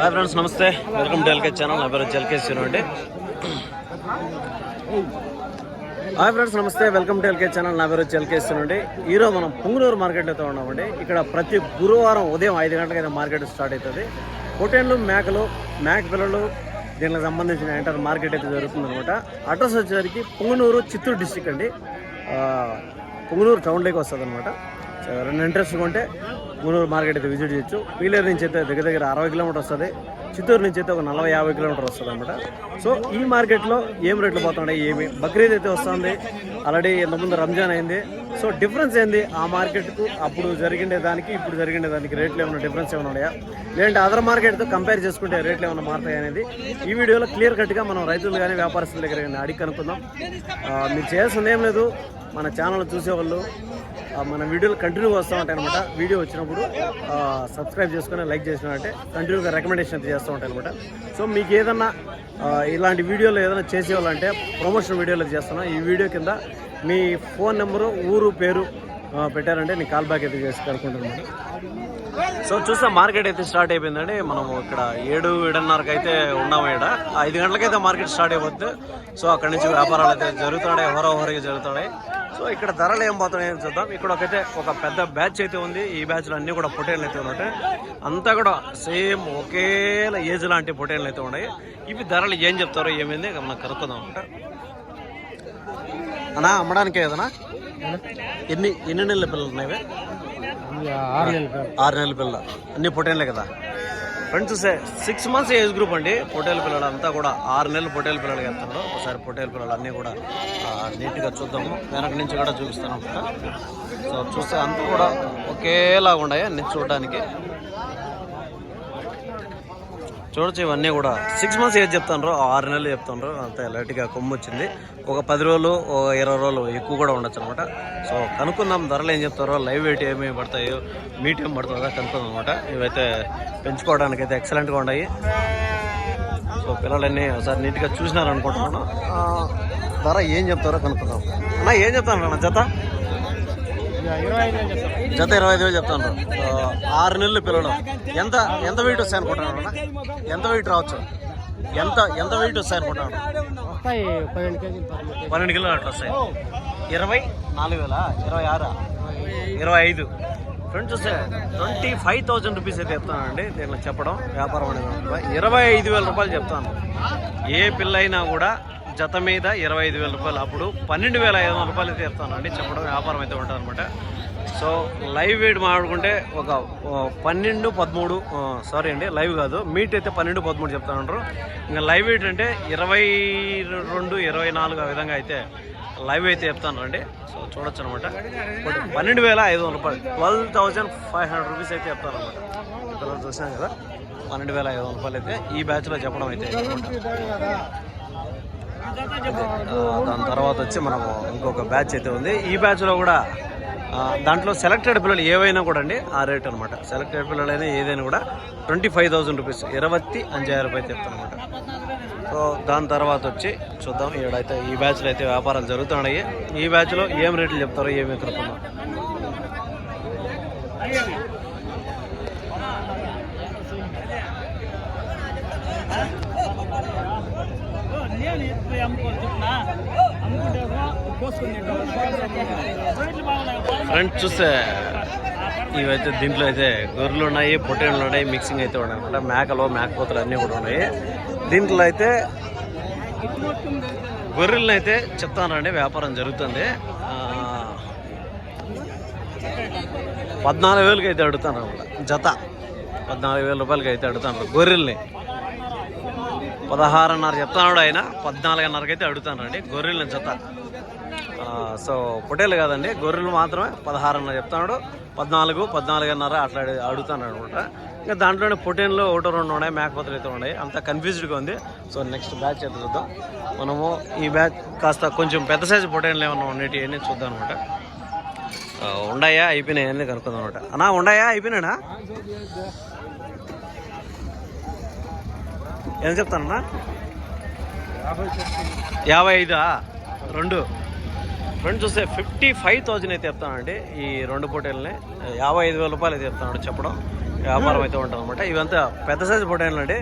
Hi friends నమస్తే. Welcome to L K channel నా పేరు జల్కేస్ అండి. హాయ్ ఫ్రెండ్స్ నమస్తే. Welcome to L K channel నా పేరు జల్కేస్ అండి. ఈరోజు మనం పుంగనూరు మార్కెట్లో అయితే ఉన్నామండి. ఇక్కడ ప్రతి గురువారం ఉదయం ఐదు గంటలకైతే మార్కెట్ స్టార్ట్ అవుతుంది. పొటేన్లు మేకలు మేక పిల్లలు దీనికి సంబంధించిన ఎంటర్ మార్కెట్ అయితే జరుగుతుంది అనమాట అడ్రస్ వచ్చేసరికి పుంగనూరు చిత్తూరు డిస్టిక్ అండి. పుంగనూరు టౌన్లోకి వస్తుంది అనమాట రెండు ఇంట్రెస్ట్గా ఉంటే పుంగనూరు మార్కెట్ అయితే విజిట్ చేయొచ్చు. పీలేరు నుంచి అయితే దగ్గర దగ్గర అరవై కిలోమీటర్ వస్తుంది. చిత్తూరు నుంచి అయితే ఒక నలభై యాభై కిలోమీటర్ వస్తుంది అనమాట సో ఈ మార్కెట్లో ఏం రేట్లు పోతున్నాయి ఏమి? బక్రీద్ అయితే వస్తుంది. ఆల్రెడీ ఇంతకుముందు రంజాన్ అయింది. సో డిఫరెన్స్ ఏంది? ఆ మార్కెట్కు అప్పుడు జరిగిండే దానికి ఇప్పుడు జరిగిండే దానికి రేట్లు ఏమైనా డిఫరెన్స్ ఏమైనా ఉన్నాయా? లేదంటే అదర్ మార్కెట్తో కంపేర్ చేసుకుంటే రేట్లు ఏమైనా మారుతాయి అనేది ఈ వీడియోలో క్లియర్ కట్గా మనం రైతులు కానీ వ్యాపారస్తుల దగ్గర కానీ అడిగి కనుక్కుందాం. మీరు చేయాల్సింది ఏం లేదు. మన ఛానల్ చూసేవాళ్ళు మన వీడియోలు కంటిన్యూ వస్తూ ఉంటాయి అనమాట వీడియో వచ్చినప్పుడు సబ్స్క్రైబ్ చేసుకొని లైక్ చేసినట్టే కంటిన్యూగా రికమెండేషన్ అయితే చేస్తూ ఉంటాయి అనమాట సో మీకు ఏదన్నా ఇలాంటి వీడియోలు ఏదైనా చేసేవాళ్ళంటే ప్రమోషన్ వీడియోలు చేస్తున్నాం. ఈ వీడియో కింద మీ ఫోన్ నెంబరు ఊరు పేరు పెట్టారంటే నేను కాల్ బ్యాక్ అయితే చేసి కనుక్కుంటున్నాను సో చూస్తే మార్కెట్ అయితే స్టార్ట్ అయిపోయిందండి. మనము ఇక్కడ ఏడు ఏడున్నరకు అయితే ఉన్నాము ఇక్కడ. ఐదు గంటలకైతే మార్కెట్ స్టార్ట్ అయిపోద్ది. సో అక్కడి నుంచి వ్యాపారాలు అయితే జరుగుతున్నాయి హోరహోరీగా జరుగుతున్నాయి. సో ఇక్కడ ధరలు ఏం పోతున్నాయో చూద్దాం. ఇక్కడ ఒకైతే ఒక పెద్ద బ్యాచ్ అయితే ఉంది. ఈ బ్యాచ్లో అన్ని కూడా పొటేన్లు అయితే ఉన్నాయి. అంతా కూడా సేమ్ ఒకేలా ఏజ్ లాంటి పొటేన్లు అయితే ఉన్నాయి. ఇవి ధరలు ఏం చెప్తారో ఏమైంది మనం కనుక్కుందాం. అన్నా అమ్మడానికి ఏదన్నా ఎన్ని ఎన్ని నెలల పిల్లలు ఉన్నాయి ఆరు నెలలు నెలల పిల్ల. అన్ని పొటేన్లే కదా. ఫ్రెండ్స్ చూసే సిక్స్ మంత్స్ ఏజ్ గ్రూప్ అండి. పొటేలు పిల్లలు అంతా కూడా ఆరు నెలలు పొటేలు పిల్లలు వెళ్తున్నారు ఒకసారి పొటేలు పిల్లలు అన్నీ కూడా నీట్గా చూద్దాము. వెనక నుంచి కూడా చూపిస్తాను. సో చూస్తే అంతా కూడా ఒకేలాగా ఉన్నాయి అన్ని చూడడానికి. చూడొచ్చు ఇవన్నీ కూడా. సిక్స్ మంత్స్ ఏజ్ చెప్తాను ఆరు నెలలు చెప్తాను అంత లైట్గా కొమ్ము వచ్చింది ఒక పది రోజులు ఒక ఇరవై రోజులు ఎక్కువ కూడా ఉండొచ్చు అనమాట. సో కనుక్కుందాం ధరలు ఏం చెప్తారో లైవ్ వెయిట్ ఏమేమి పడతాయో మీట్ ఏం పడుతుందో కనుక్కుందాం అనమాట. ఇవైతే పెంచుకోవడానికి అయితే ఎక్సలెంట్గా ఉన్నాయి. సో పిల్లలన్నీ ఒకసారి నీట్గా చూసినారు అనుకుంటున్నాను ధర ఏం చెప్తారో కనుక్కుందాం. అన్న ఏం చెప్తాను అన్న జత ఇరవై ఐదు వేలు చెప్తాను జత ఇరవై ఐదు వేలు చెప్తాను. ఆరు నెలలు పిల్లలు. ఎంత ఎంత వెయిట్ వస్తాయి అనుకుంటున్నాను? ఎంత వెయిట్ రావచ్చు? ఎంత ఎంత వెయిట్ వస్తాయి అనుకుంటున్నాను పన్నెండు కిలోలు అట్లా వస్తాయి. ఇరవై నాలుగు వేల? ఇరవై ఆరా? ఇరవై ఐదు. ఫ్రెండ్స్ చూస్తే ట్వంటీ ఫైవ్ థౌజండ్ రూపీస్ అయితే చెప్తానండి. దీంట్లో చెప్పడం వ్యాపారం అనేది ఇరవై ఐదు వేల రూపాయలు చెప్తాను. ఏ పిల్ల అయినా కూడా జత మీద ఇరవై ఐదు వేల రూపాయలు. అప్పుడు పన్నెండు వేల ఐదు వందల రూపాయలు అయితే చెప్తానండి చెప్పడం వ్యాపారం అయితే ఉంటుంది అనమాట సో లైవ్ వెయిట్ మాట్లాడుకుంటే ఒక పన్నెండు పదమూడు సారీ అండి లైవ్ కాదు. మీట్ అయితే పన్నెండు పదమూడు చెప్తానంటారు. ఇంకా లైవ్ వెయిట్ అంటే ఇరవై రెండు ఇరవై నాలుగు ఆ విధంగా అయితే లైవ్ అయితే చెప్తాను అండి సో చూడొచ్చు అనమాట పన్నెండు వేల ఐదు వందల రూపాయలు twelve thousand five hundred rupees అయితే చెప్తాను అనమాట చూసాం కదా పన్నెండు వేల ఐదు వందల రూపాయలు అయితే ఈ బ్యాచ్లో చెప్పడం అయితే దాని తర్వాత వచ్చి మనము ఇంకొక బ్యాచ్ అయితే ఉంది. ఈ బ్యాచ్లో కూడా దాంట్లో సెలెక్టెడ్ పిల్లలు ఏవైనా కూడా అండి ఆ రేట్ అనమాట సెలెక్టెడ్ పిల్లలైనా ఏదైనా కూడా ట్వంటీ ఫైవ్ థౌసండ్ రూపీస్ ఇరవై అంజాయిరం రూపాయలు చెప్తాను అనమాట సో దాని తర్వాత వచ్చి చూద్దాం. ఈడైతే ఈ బ్యాచ్లో అయితే వ్యాపారాలు జరుగుతున్నాయి. ఈ బ్యాచ్లో ఏం రేట్లు చెప్తారో ఏమి కనుక్కుందాం ఫ్రెండ్ చూస్తే ఇవైతే దీంట్లో అయితే గొర్రెలు ఉన్నాయి పొట్టేళ్ళు ఉన్నాయి మిక్సింగ్ అయితే ఉన్నాయి అనమాట మేకలు మేకపోతలు అన్నీ కూడా ఉన్నాయి. దీంట్లో అయితే గొర్రెలను అయితే చెప్తానండి వ్యాపారం జరుగుతుంది. పద్నాలుగు వేలకి అయితే అడుగుతాను అనమాట జత. పద్నాలుగు వేల రూపాయలకి అయితే అడుగుతాను గొర్రెల్ని. పదహారున్నర చెప్తాడు ఆయన పద్నాలుగున్నరకి అయితే అడుగుతానండి గొర్రెల్ని జత. సో పొటేలు కాదండి గొర్రెలు మాత్రమే పదహారున్నర చెప్తున్నాడు. పద్నాలుగు పద్నాలుగున్నర అట్లా అడు- అడుగుతాను అనమాట. ఇంకా దాంట్లోనే పొటేన్లు ఒకటో రెండు ఉన్నాయి మేకపోతలు అయితే ఉన్నాయి. అంత కన్ఫ్యూజ్డ్గా ఉంది. సో నెక్స్ట్ బ్యాచ్ అయితే చూద్దాం. మనము ఈ బ్యాచ్ కాస్త కొంచెం పెద్ద సైజు పొటేన్లు ఏమన్నా ఉండేటి అన్నీ చూద్దాం అనమాట. ఉన్నాయా అయిపోయినాయి అన్నీ కనుక్కుందాం అనమాట. అన్నా ఉన్నాయా అయిపోయినాడా ఏం చెప్తానన్నా? యాభై ఐదా? రెండు. ఫ్రెండ్స్ చూస్తే ఫిఫ్టీ ఫైవ్ థౌజండ్ అయితే చెప్తానండి ఈ రెండు పొటేల్ని. యాభై ఐదు వేల రూపాయలు అయితే చెప్తాను చెప్పడం. వ్యాపారం అయితే ఉంటుంది అనమాట ఇవంతా పెద్ద సైజు పొటేన్లు అండి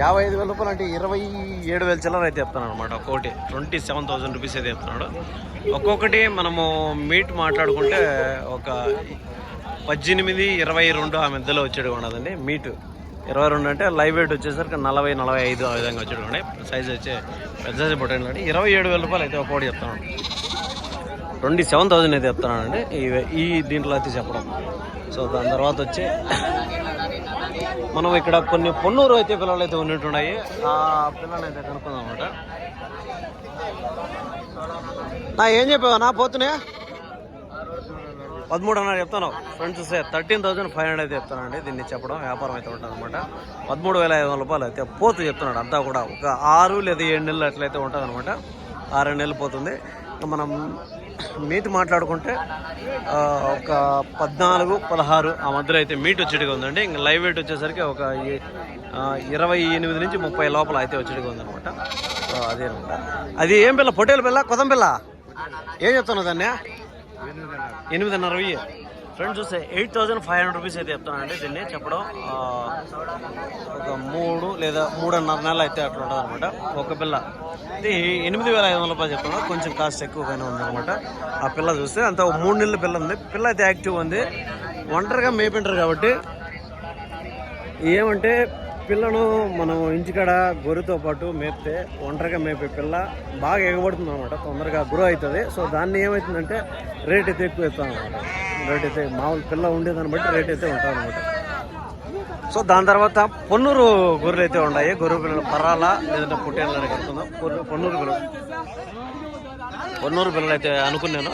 యాభై ఐదు వేల రూపాయలు అంటే ఇరవై ఏడు వేల చిల్లర అయితే చెప్తాను అనమాట ఒక్కొక్కటి ట్వంటీ సెవెన్ థౌసండ్ రూపీస్ అయితే చెప్తున్నాడు ఒక్కొక్కటి మనము మీట్ మాట్లాడుకుంటే ఒక పద్దెనిమిది ఇరవై రెండు ఆ మధ్యలో వచ్చేది ఉండదండి మీట్ ఇరవై రెండు అంటే లైవ్ వెయిట్ వచ్చేసరికి నలభై నలభై ఐదు ఆ విధంగా వచ్చేది సైజ్ వచ్చే పెద్ద సైజ్ పొటేన్లు అండి ఇరవై ఏడు వేల రూపాయలు అయితే ఒకటి చెప్తాను ట్వంటీ సెవెన్ థౌసండ్ అయితే చెప్తున్నానండి. ఈ ఈ దీంట్లో అయితే చెప్పడం. సో దాని తర్వాత వచ్చి మనం ఇక్కడ కొన్ని పొన్నూరు అయితే పిల్లలు అయితే ఉన్నట్టున్నాయి. ఆ పిల్లలు అయితే కనుక్కుందాం అనమాట నా ఏం చెప్పావు నా పోతునే పదమూడున్నర చెప్తాను ఫ్రెండ్స్ చూస్తే థర్టీన్ థౌసండ్ ఫైవ్ హండ్రెడ్ అయితే చెప్తానండి దీన్ని చెప్పడం వ్యాపారం అయితే ఉంటుంది అనమాట పదమూడు వేల ఐదు వందల రూపాయలు అయితే పోతు చెప్తున్నాడు. అంతా కూడా ఒక ఆరు లేదా ఏడు నెలలు అట్లయితే ఉంటుంది అనమాట ఆరు నెలలు పోతుంది. మనం మీట్ మాట్లాడుకుంటే ఒక పద్నాలుగు పదహారు ఆ మధ్యలో అయితే మీట్ వచ్చేటిగా ఉందండి. ఇంకా లైవ్ వెయిట్ వచ్చేసరికి ఒక ఇరవై ఎనిమిది నుంచి ముప్పై లోపల అయితే వచ్చేటిగా ఉందనమాట సో అదే అనమాట. అది ఏం పిల్ల? పొట్టేలు పిల్ల? కొదం పిల్ల? ఏం చెప్తున్నావు దాన్ని ఎనిమిదిన్నర వెయ్యి. ఫ్రెండ్స్ చూస్తే eight thousand five hundred rupees అయితే చెప్తానండి దీన్ని చెప్పడం ఒక మూడు లేదా మూడున్నర నెలలు అయితే అట్లా ఉంటుంది అనమాట ఒక పిల్ల. ఇది ఎనిమిది వేల ఐదు వందల రూపాయలు చెప్తున్నాను కొంచెం కాస్ట్ ఎక్కువగానే ఉంది అనమాట ఆ పిల్ల చూస్తే అంత మూడు నెలల పిల్ల ఉంది. పిల్ల అయితే యాక్టివ్ ఉంది. ఒంటరిగా మేపింటారు కాబట్టి ఏమంటే పిల్లను మనం ఇంటికాడ గొర్రెతో పాటు మేపితే ఒంటరిగా మేపే పిల్ల బాగా ఎగబడుతుంది అనమాట తొందరగా గ్రో అవుతుంది. సో దాన్ని ఏమవుతుందంటే రేట్ అయితే ఎక్కువ అవుతుంది అనమాట రేట్ అయితే మామూలు పిల్ల ఉండేదాన్ని బట్టి రేట్ అయితే ఉంటుంది అనమాట సో దాని తర్వాత పొన్నూరు గొర్రెలు అయితే ఉన్నాయి. గొర్రె పిల్లలు పరాల లేదంటే పుట్టేళ్ళని కడుతున్నాం పొన్నూరు పిల్లలు. పొన్నూరు పిల్లలు అయితే అనుకున్నాను.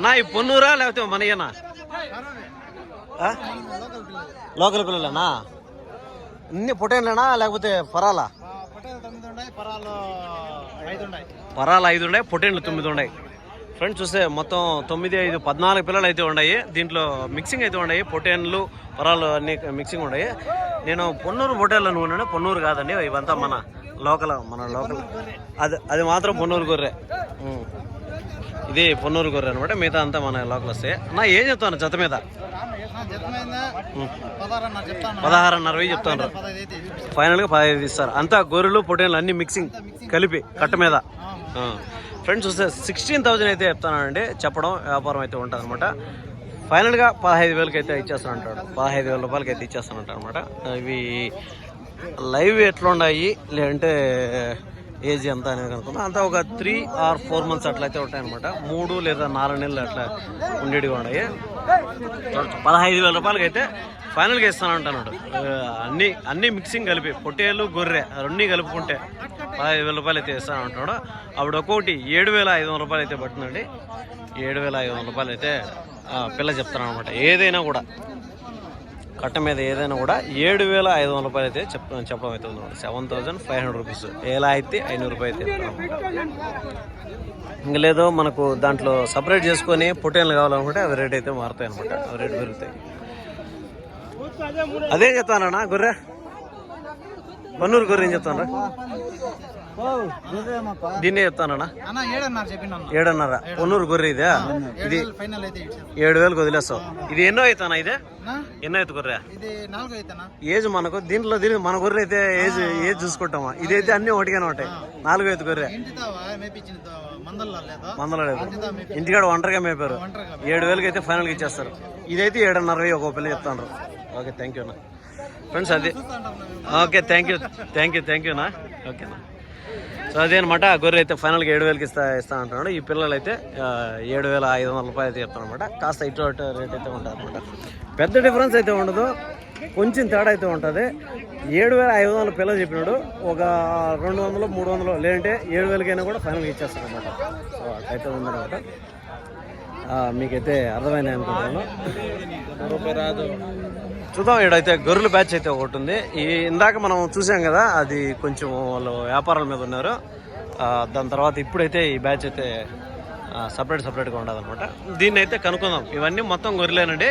నా ఈ పొన్నూరా లేకపోతే మనయ్యనా ఆ? లోకల్ పిల్లలేనా? అన్ని పొటేన్లేనా లేకపోతే పరాలా? పరాలు ఐదు ఉన్నాయి. పొటేన్లు తొమ్మిది ఉన్నాయి. ఫ్రెండ్స్ చూస్తే మొత్తం తొమ్మిది ఐదు పద్నాలుగు పిల్లలు అయితే ఉన్నాయి దీంట్లో మిక్సింగ్ అయితే ఉన్నాయి పొటేన్లు పరాలు అన్ని మిక్సింగ్ ఉన్నాయి నేను పొన్నూరు పొటేన్లు అనుకున్నాను పొన్నూరు కాదండి ఇవంతా మన లోకల్ మన లోకల్. అది అది మాత్రం పొన్నూరు గొర్రె. ఇది పొన్నూరు గొర్రె అనమాట మిగతా అంతా మన లోకల్ వస్తాయి. నా ఏం చెప్తాను జత మీద. పదహారున్నర వెయ్యి చెప్తాను. ఫైనల్గా పదహైదు ఇస్తారు. అంతా గొర్రెలు పొటేన్లు అన్ని మిక్సింగ్ కలిపి కట్ట మీద. ఫ్రెండ్స్ చూస్తే సిక్స్టీన్ థౌజండ్ అయితే చెప్తానండి చెప్పడం వ్యాపారం అయితే ఉంటుంది అనమాట ఫైనల్గా పదహైదు వేలకి అయితే ఇచ్చేస్తాను అంటాడు పదహైదు వేల రూపాయలకి అయితే ఇచ్చేస్తాను అనమాట ఇవి లైవ్ ఎట్లున్నాయి లేదంటే ఏజ్ ఎంత అనేది అనుకున్నా అంతా ఒక త్రీ ఆర్ ఫోర్ మంత్స్ అట్లయితే ఉంటాయి అనమాట మూడు లేదా నాలుగు నెలలు అట్లా ఉండేటివి ఉన్నాయి. పదహైదు వేల రూపాయలకి అయితే ఫైనల్గా ఇస్తాను అంటున్నాడు అన్ని అన్ని మిక్సింగ్ కలిపి పొట్టేలు గొర్రె రెండు కలుపుకుంటే పదహైదు వేల రూపాయలు అయితే ఇస్తాను అంటున్నాడు అప్పుడు ఒక్కొక్కటి ఏడు వేల ఐదు వందల రూపాయలు అయితే పడుతుందండి. ఏడు వేల ఐదు వందల రూపాయలు అయితే పిల్ల చెప్తాను అనమాట. ఏదైనా కూడా కట్ట మీద ఏదైనా కూడా ఏడు వేల ఐదు వందల రూపాయలు అయితే చెప్ చెప్పడం అయితే ఉంది seven thousand five hundred rupees ఎలా అయితే ఐనూరు రూపాయలు అయితే ఇంకా లేదో మనకు దాంట్లో సపరేట్ చేసుకొని పొటేన్లు కావాలనుకుంటే అవి రేట్ అయితే మారుతాయి అనమాట. అవి రేట్ పెరుగుతాయి. అదేం చెప్తానన్నా గొర్రె? పన్నూరు గొర్రె ఏం చెప్తాను దీన్నే చెప్తానన్నా ఏడన్నారు. పొన్నూరు గొర్రె ఇదే? ఇది ఏడు వేలకు వదిలేస్తావు. ఇది ఎన్నో అవుతానా ఇదే? ఎన్నో అవుతుంది గొర్రె? ఏజ్ మనకు దీంట్లో దీనికి మన గొర్రె అయితే ఏజ్ ఏజ్ చూసుకుంటామా? ఇదైతే అన్ని ఒకటిగానే ఉంటాయి. నాలుగు ఐదు గొర్రె. మందల లేదు? ఇంటికాడ ఒంటరిగా మేపారు. ఏడు వేలకి అయితే ఫైనల్గా ఇచ్చేస్తారు. ఇదైతే ఏడున్నర ఒక పిల్ల చెప్తాను ఓకే థ్యాంక్ యూ అన్న. ఫ్రెండ్స్ అది okay thank you thank you thank యూనా ఓకేనా సో అదే అనమాట ఆ గొర్రె అయితే ఫైనల్గా ఏడు వేలకి ఇస్తా ఇస్తా అంటున్నాడు. ఈ పిల్లలు అయితే ఏడు వేల ఐదు వందల రూపాయలు అయితే చెప్తానమాట కాస్త ఇటు అటు రేట్ అయితే ఉంటారనమాట అనమాట పెద్ద డిఫరెన్స్ అయితే ఉండదు. కొంచెం తేడా అయితే ఉంటుంది. ఏడు వేల ఐదు వందల పిల్లలు చెప్పినాడు. ఒక రెండు వందలు మూడు వందలు లేదంటే ఏడు వేలకైనా కూడా ఫైనల్గా ఇచ్చేస్తాను అనమాట సో అట్లయితే ఉందన్నమాట. మీకైతే అర్థమైంది అనుకుంటున్నాను. రూపాయి రాదు. చూద్దాం. ఇక్కడైతే గొర్రెల బ్యాచ్ అయితే ఒకటి ఉంది ఈ ఇందాక మనం చూసాం కదా అది కొంచెం వాళ్ళు వ్యాపారాల మీద ఉన్నారు. దాని తర్వాత ఇప్పుడైతే ఈ బ్యాచ్ అయితే సపరేట్ సపరేట్గా ఉండదన్నమాట దీన్ని అయితే కనుక్కుందాం. ఇవన్నీ మొత్తం గొర్రెలేనండి.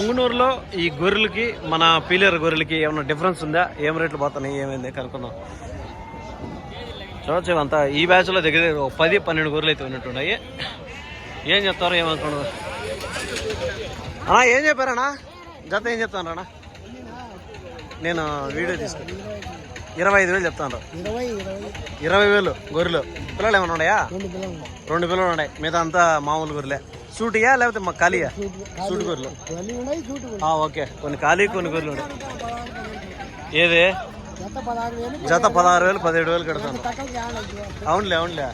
ఉంగునూరులో ఈ గొర్రెలకి మన పీలేరు గొర్రెలకి ఏమైనా డిఫరెన్స్ ఉందా? ఏం రేట్లు పోతున్నాయి? ఏమైంది? కనుక్కుందాం. చూడొచ్చు ఇవంతా. ఈ బ్యాచ్లో దగ్గర దగ్గర ఒక పది పన్నెండు గొర్రెలు అయితే ఉన్నట్టున్నాయి. ఏం చెప్తారో ఏమనుకున్నారు అన్నా ఏం చెప్పారన్నా? జత ఏం చెప్తాను రానా? నేను వీడియో తీసుకుని ఇరవై ఐదు వేలు చెప్తాను ఇరవై వేలు గొర్రెలు. పిల్లలు ఏమైనా ఉన్నాయా? రెండు పిల్లలు ఉన్నాయి. మిగతా అంతా మామూలు గొర్రెలే. సూటియా లేకపోతే మా ఖాళీయా సూటి గొర్రెలు. ఓకే. కొన్ని ఖాళీ కొన్ని గొర్రెలు ఉన్నాయి. ఏది? జత పదహారు వేలు పదిహేడు వేలు. కడతాను. అవునులే అవునులే.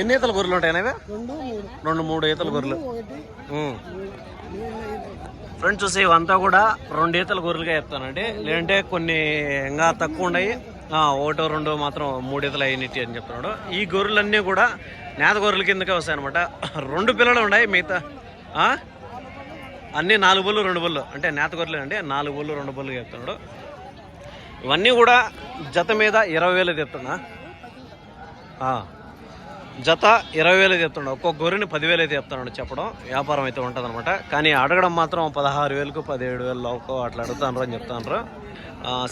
ఎన్ని ఈతల గొర్రెలు ఉంటాయి రెండు మూడు. ఈతల గొర్రెలు. ఫ్రెండ్స్ చూసి ఇవంతా కూడా రెండు ఈతల గొర్రెలుగా చెప్తానండి. లేదంటే కొన్ని ఇంకా తక్కువ ఉన్నాయి. ఒకటో రెండు మాత్రం మూడు ఈతలు అయినట్టు అని చెప్తున్నాడు. ఈ గొర్రెలన్నీ కూడా నేత గొర్రెల కిందకే వస్తాయి అనమాట రెండు పిల్లలు ఉన్నాయి మిగతా అన్నీ నాలుగు బళ్ళు రెండు బళ్ళు. అంటే నేత గొర్రెలు అండి నాలుగు బళ్ళు రెండు బళ్ళు చెప్తున్నాడు. ఇవన్నీ కూడా జత మీద ఇరవై వేలు తెస్తున్నా. జత ఇరవై వేలు చెప్తున్నాడు. ఒక్కొక్క గొర్రెని పదివేలు అయితే చెప్తున్నాడు చెప్పడం. వ్యాపారం అయితే ఉంటుంది అనమాట కానీ అడగడం మాత్రం పదహారు వేలకు పదిహేడు వేలు లోపు అట్లా అడుగుతాను అని చెప్తాను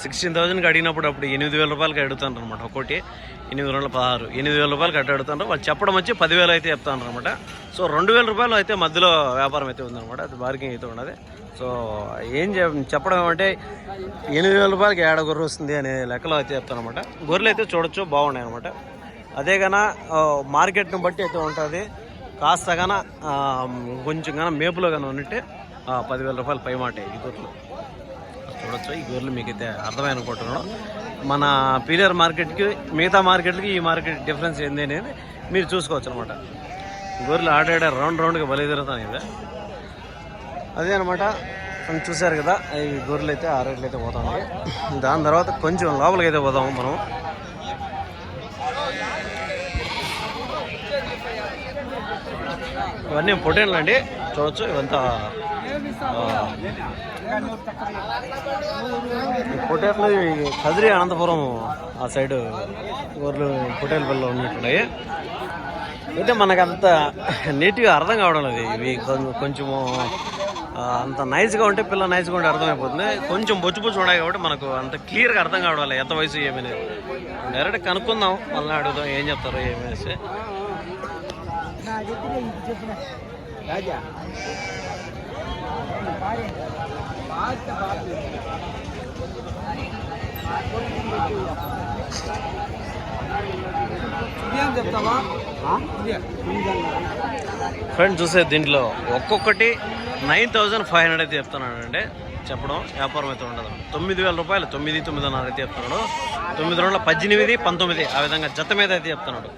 సిక్స్టీన్ థౌసండ్కి అడిగినప్పుడు అప్పుడు ఎనిమిది వేల రూపాయలకి అడుగుతాను అనమాట ఒకటి ఎనిమిది వందల పదహారు. ఎనిమిది వేల రూపాయలకి అట్ట అడుగుతాను వాళ్ళు చెప్పడం వచ్చి పదివేలు అయితే చెప్తాను అనమాట సో రెండు వేల రూపాయలు అయితే మధ్యలో వ్యాపారం అయితే ఉందన్నమాట. అది బార్గింగ్ అయితే ఉన్నది. సో ఏం చెప్పడం ఏమంటే ఎనిమిది వేల రూపాయలకి ఏడ గొర్రె వస్తుంది అనే లెక్కలో అయితే చెప్తాను అనమాట గొర్రెలు అయితే చూడొచ్చు బాగున్నాయి అనమాట అదే గన మార్కెట్ని బట్టి అయితే ఉంటుంది. కాస్త గన కొంచెం కానీ మేపులో కానీ ఉన్నట్టే పదివేల రూపాయలు పై మాట ఈ గొర్రెలు. చూడొచ్చు ఈ గొర్రెలు మీకైతే అర్థమై అనుకుంటున్నాను. మన పీరియర్ మార్కెట్కి మిగతా మార్కెట్కి ఈ మార్కెట్ డిఫరెన్స్ ఏంది అనేది మీరు చూసుకోవచ్చు అనమాట గొర్రెలు ఆడాడే రౌండ్ రౌండ్గా బలి తిరుగుతాను ఇది అదే అనమాట మనం చూసారు కదా ఈ గొర్రెలు అయితే ఆ రేట్లు అయితే పోతాం దాని తర్వాత కొంచెం లోపలికి అయితే పోదాము మనం. ఇవన్నీ పొటేన్లు అండి. చూడొచ్చు ఇవంతా ఈ పొటేన్లు కదిరి అనంతపురం ఆ సైడ్ ఊర్లు పొటేల్ పిల్లలు ఉన్నట్టున్నాయి. అయితే మనకు అంత నీట్గా అర్థం కావడం లేదు. ఇవి కొంచెము అంత నైస్గా ఉంటే పిల్ల నైస్గా ఉంటే అర్థమైపోతుంది. కొంచెం బొచ్చు బొచ్చు ఉన్నాయి కాబట్టి మనకు అంత క్లియర్గా అర్థం కావడం లేదు. ఎంత వయసు ఏమనేది డైరెక్ట్ కనుక్కుందాం మళ్ళీ అడుగుదాం ఏం చెప్తారో ఏమనేసి రాజా? ఫ్రెండ్ చూసే దీంట్లో ఒక్కొక్కటి నైన్ థౌజండ్ ఫైవ్ హండ్రెడ్ అయితే చెప్తున్నాడు అండి. చెప్పడం వ్యాపారం అయితే ఉండదు. తొమ్మిది వేల రూపాయలు తొమ్మిది తొమ్మిదిన్నర అయితే చెప్తున్నాడు. తొమ్మిది రెండు పంతొమ్మిది పంతొమ్మిది ఆ విధంగా జత మీద అయితే చెప్తున్నాడు.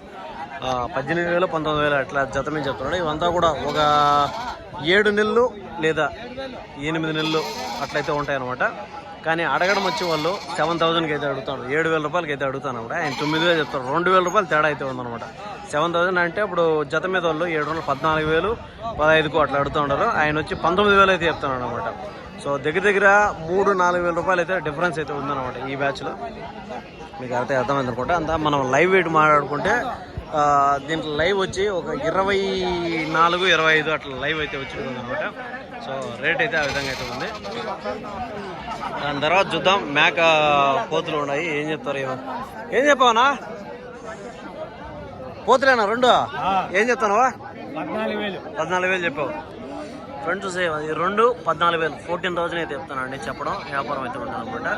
పద్దెనిమిది వేలు పంతొమ్మిది వేలు అట్లా జత చెప్తున్నాడు. ఇవంతా కూడా ఒక ఏడు నెలలు లేదా ఎనిమిది నెలలు అట్లయితే ఉంటాయన్నమాట. కానీ అడగడం వచ్చి వాళ్ళు సెవెన్ థౌసండ్కి అయితే అడుగుతాను. ఏడు వేల రూపాయలకి అయితే అడుగుతాను అనమాట ఆయన తొమ్మిది వేలు చెప్తారు. రెండు వేల రూపాయలు తేడా అయితే ఉందన్నమాట. సెవెన్ థౌసండ్ అంటే ఇప్పుడు జత మీద వాళ్ళు ఏడు వందల పద్నాలుగు వేలు పదహైదుకు అట్లా అడుగుతూ ఉంటారు ఆయన వచ్చి పంతొమ్మిది వేలు అయితే చెప్తున్నాడు అనమాట సో దగ్గర దగ్గర మూడు నాలుగు వేల రూపాయలు అయితే డిఫరెన్స్ అయితే ఉందన్నమాట ఈ బ్యాచ్లో మీకు అర్థం అర్థమైంది అనుకుంటే. అంతా మనం లైవ్ వెయిట్ మాట్లాడుకుంటే దీంట్లో లైవ్ వచ్చి ఒక ఇరవై నాలుగు ఇరవై ఐదు అట్లా లైవ్ అయితే వచ్చి అనమాట సో రేట్ అయితే ఆ విధంగా అయితే ఉంది. దాని తర్వాత చూద్దాం. మేక పోతులు ఉన్నాయి. ఏం చెప్తారు ఏమో. ఏం చెప్పావనా? పోతులేనా రెండు? ఏం చెప్తానవా? పద్నాలుగు వేలు. చెప్పావు. ఫ్రెండ్స్ చూసే ఈ రెండు పద్నాలుగు వేలు. ఫోర్టీన్ థౌసండ్ అయితే చెప్తానండి చెప్పడం. వ్యాపారం అయితే ఉంటుంది అనమాట.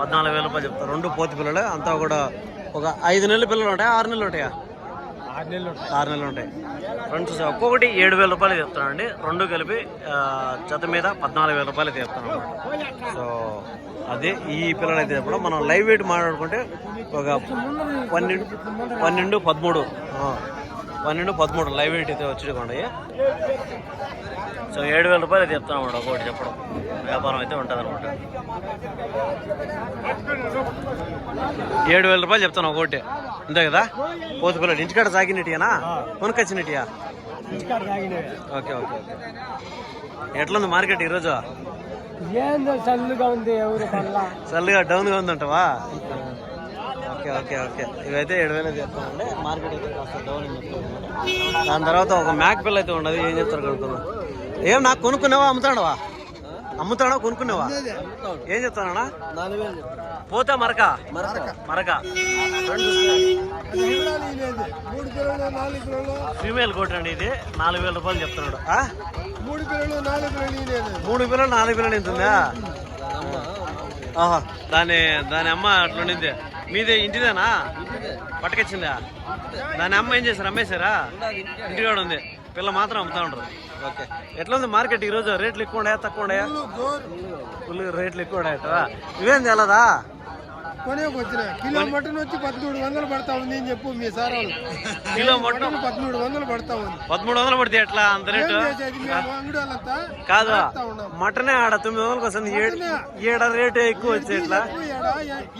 పద్నాలుగు వేల రూపాయలు చెప్తాను. రెండు పోతి పిల్లలు. అంతా కూడా ఒక ఐదు నెలల పిల్లలు ఉంటాయా? ఆరు నెలలు ఉంటాయా? ఆరు నెలలు ఉంటాయి. ఫ్రెండ్స్ ఒక్కొక్కటి ఏడు వేల రూపాయలు తీస్తానండి రెండు కలిపి చెత్త జత మీద పద్నాలుగు వేల రూపాయలు తీస్తాను అనమాట సో అదే ఈ పిల్లలు అయితే మనం లైవ్ వెయిట్ మాట్లాడుకుంటే ఒక పన్నెండు పన్నెండు పదమూడు. పన్నెండు పదమూడు లైవ్ వెయిట్ అయితే వచ్చి సో ఏడు వేల రూపాయలు అయితే చెప్తాను అనమాట ఒకటి చెప్పడం. వ్యాపారం అయితే ఉంటుంది అనమాట ఏడు వేల రూపాయలు చెప్తాను ఒకటి. అంతే కదా? పోతు పిల్లలు ఇంటికాడ ఇంటికాడ తాగినవే ఓకే ఓకే ఓకే. ఎట్లుంది మార్కెట్ ఈరోజు? ఏందో చల్లుగా ఉంది చల్లగా డౌన్గా ఉందంటవా? Okay okay okay. ఇవైతే ఏడు వేలు చెప్తానండి మార్కెట్ అయితే కాస్త డౌన్ ఉంది దాని తర్వాత ఒక మ్యాక్ పిల్ల అయితే ఉండదు. ఏం చెప్తారు కనుక్కున్నాం ఏం నాకు కొనుక్కున్నావా? అమ్ముతాడవా అమ్ముతాడా కొనుక్కున్నావా? ఏం చెప్తానా. పోతా మరక? మరక. ఫీమేల్ కోట్ అండి ఇది. నాలుగు వేల రూపాయలు చెప్తున్నాడు? మూడు పిల్లలు నాలుగు పిల్లలు ఆహా. దాని దాని అమ్మ అట్లా ఉండింది మీది ఇంటిదేనా? పట్టుకొచ్చిందా? దాని అమ్మ ఏం చేశారు? అమ్మేశారా? ఇంటికాడ ఉంది. పిల్ల మాత్రం అమ్ముతా ఉండరు ఓకే. ఎట్లా ఉంది మార్కెట్ ఈరోజు? రేట్లు ఎక్కువ ఉన్నాయా తక్కువ ఉన్నాయా? ఫుల్ రేట్లు ఎక్కువ ఉన్నాయట. ఇవేం తెలదా కొనేకి వచ్చిన కిలో మటన్ వచ్చి పదమూడు వందలు పడతా ఉంది అని చెప్పు మీ సార్ కిలో మటన్ పదమూడు వందలు పడతా ఉంది. పదమూడు వందలు పడితే ఎట్లా అంత రేటు? కాదు. మటనే ఆడ తొమ్మిది వందలకు వస్తుంది. ఏడు ఏడ రేటు ఎక్కువ వచ్చి ఎట్లా?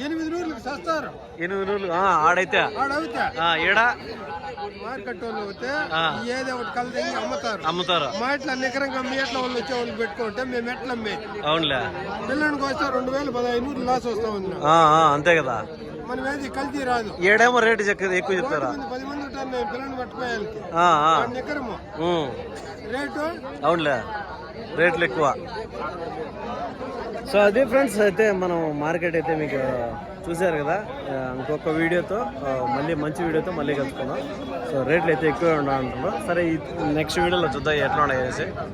ఎనిమిది నూరులకు సస్తారు. ఎనిమిది ఆ, ఆడైతే. ఈడ మార్కెట్ వాళ్ళు ఆ. ఏదో ఒకటి కలిసి అమ్ముతారు. అమ్ముతారు. మా ఇట్లా నికరంగా మీ ఎట్లా వాళ్ళు వచ్చే వాళ్ళు పెట్టుకుంటే మేము ఎట్లా అమ్మేది అవునులే. పిల్లనికి వస్తే రెండు వేలు పదహైదు లాస్ వస్తా ఉంది. అంతే కదా. కల్తీ రాదు. ఏడేమో రేటు చెక్క ఎక్కువ చెప్తారా? పది మంది ఉంటారు మేము పిల్లల్ని రేటు? అవునులే. రేట్లు ఎక్కువ. సో అదే ఫ్రెండ్స్ అయితే మనం మార్కెట్ అయితే మీకు చూశారు కదా ఇంకొక వీడియోతో మళ్ళీ మంచి వీడియోతో మళ్ళీ కలుసుకుందాం. సో రేట్లు అయితే ఎక్కువ ఉండాలంటున్నాం సరే ఈ నెక్స్ట్ వీడియోలో చూద్దాం ఎట్లా ఉన్నాయి అనేసి.